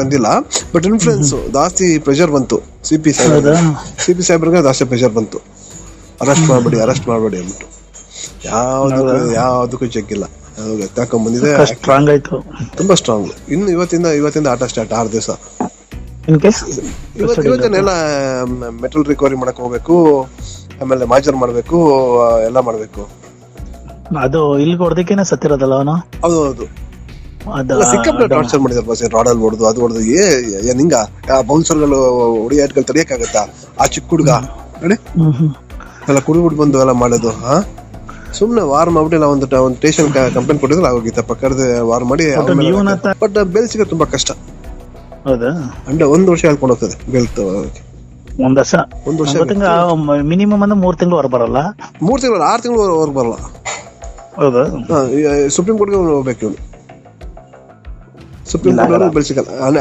ತಂದಿಲ್ಲ but influence ಜಾಸ್ತಿ pressure ಬಂತು. ಸಿ ಪಿ ಸಾಹೇಬ್ ಸಿ ಪಿ ಸಾಹೇಬ್ರಿಗೆ ಜಾಸ್ತಿ ಪ್ರೆಷರ್ ಬಂತು. ಅರೆಸ್ಟ್ ಮಾಡಬೇಡಿ ಅರೆಸ್ಟ್ ಮಾಡಬೇಡಿ ಅಂದ್ಬಿಟ್ಟು. ಯಾವ್ದು ಯಾವ್ದಕ್ಕೂ ಚೆಕ್ ಇಲ್ಲ. ಸ್ಟ್ರಾಂಗ್ ಆಯ್ತು. ತುಂಬಾ ಸ್ಟ್ರಾಂಗ್ ಇನ್ನು ಇವತ್ತಿಂದ ಇವತ್ತಿಂದ ಆಟ ಸ್ಟಾರ್ಟ್ ಆರು ದಿವಸ. ಇವತ್ತನ್ನೆಲ್ಲ ಮೆಟಲ್ ರಿಕವರಿ ಮಾಡಕ್ ಹೋಗ್ಬೇಕು ಆಮೇಲೆ ಮಾಜರ್ ಮಾಡ್ಬೇಕು ಎಲ್ಲ ಮಾಡ್ಬೇಕು. ಅದು ಇಲ್ಲಿ ಹೊಡೆದಕ್ಕೇನೆ ಸತ್ತಿರೋದಲ್ಲ ಅವನು? ಹೌದು ಹೌದು ಸಿಕ್ಕಾಪಟ್ಟೆ ಟಾರ್ಚರ್ ಮಾಡಿದಾರೆ ಬಸ್ ರಾಡಲ್ ಹೊಡೆದು ಅದು ಹೊಡೆದು ಏ ಏನ್ ಹಿಂಗ ಬೌನ್ಸರ್ಗಳು ಹೊಡಿಯಾಟ್ಗಳು ತಡಿಯಕ್ಕಾಗತ್ತಾ? ಆ ಚಿಕ್ಕ ಹುಡುಗ? ಎಲ್ಲ ಕುಡಿಬಿಟ್ಟು ಬಂದು ಎಲ್ಲ ಮಾಡೋದು ಹಾ? ಸುಮ್ನೆ ವಾರ್ ಮಾಡ್ಬಿಟ್ಟು ಎಲ್ಲ ಒಂದು ಒಂದು ಸ್ಟೇಷನ್ ಕಂಪ್ಲೇಂಟ್ ಕೊಟ್ಟಿದ್ರೆ ಆಗೋಗಿತ್ತ ಪಕ್ಕದ ವಾರ್ ಮಾಡಿ ಬಟ್ ಬೆಲ್ ಸಿಗೋದು ತುಂಬಾ ಕಷ್ಟ. ಹೌದಾ? ಅಂಡ ಒಂದು ವರ್ಷ ಹೇಳ್ಕೊಂಡು ಹೋಗ್ತದೆ ಬೆಲ್ತ್ ಒಂದ್ ವರ್ಷ? ಒಂದ್ ವರ್ಷ ಮಿನಿಮಮ್ ಅಂದ್ರೆ ಮೂರ್ ತಿಂಗಳು ಹೊರ ಬರಲ್ಲ? ಮೂರ್ ತಿಂಗಳು ಆರ್ ತಿಂಗಳು ಅವ್ರು ಬರಲ್ಲ. ಹೌದಾ? ಸುಪ್ರೀಂ ಕೋರ್ಟ್ಗೆ ಹೋಗ್ಬೇಕು ಇವನು. ಸುಪ್ರೀಂ ಕೋರ್ಟ್ ಬೆಲ್ ಸಿಗಲ್ಲ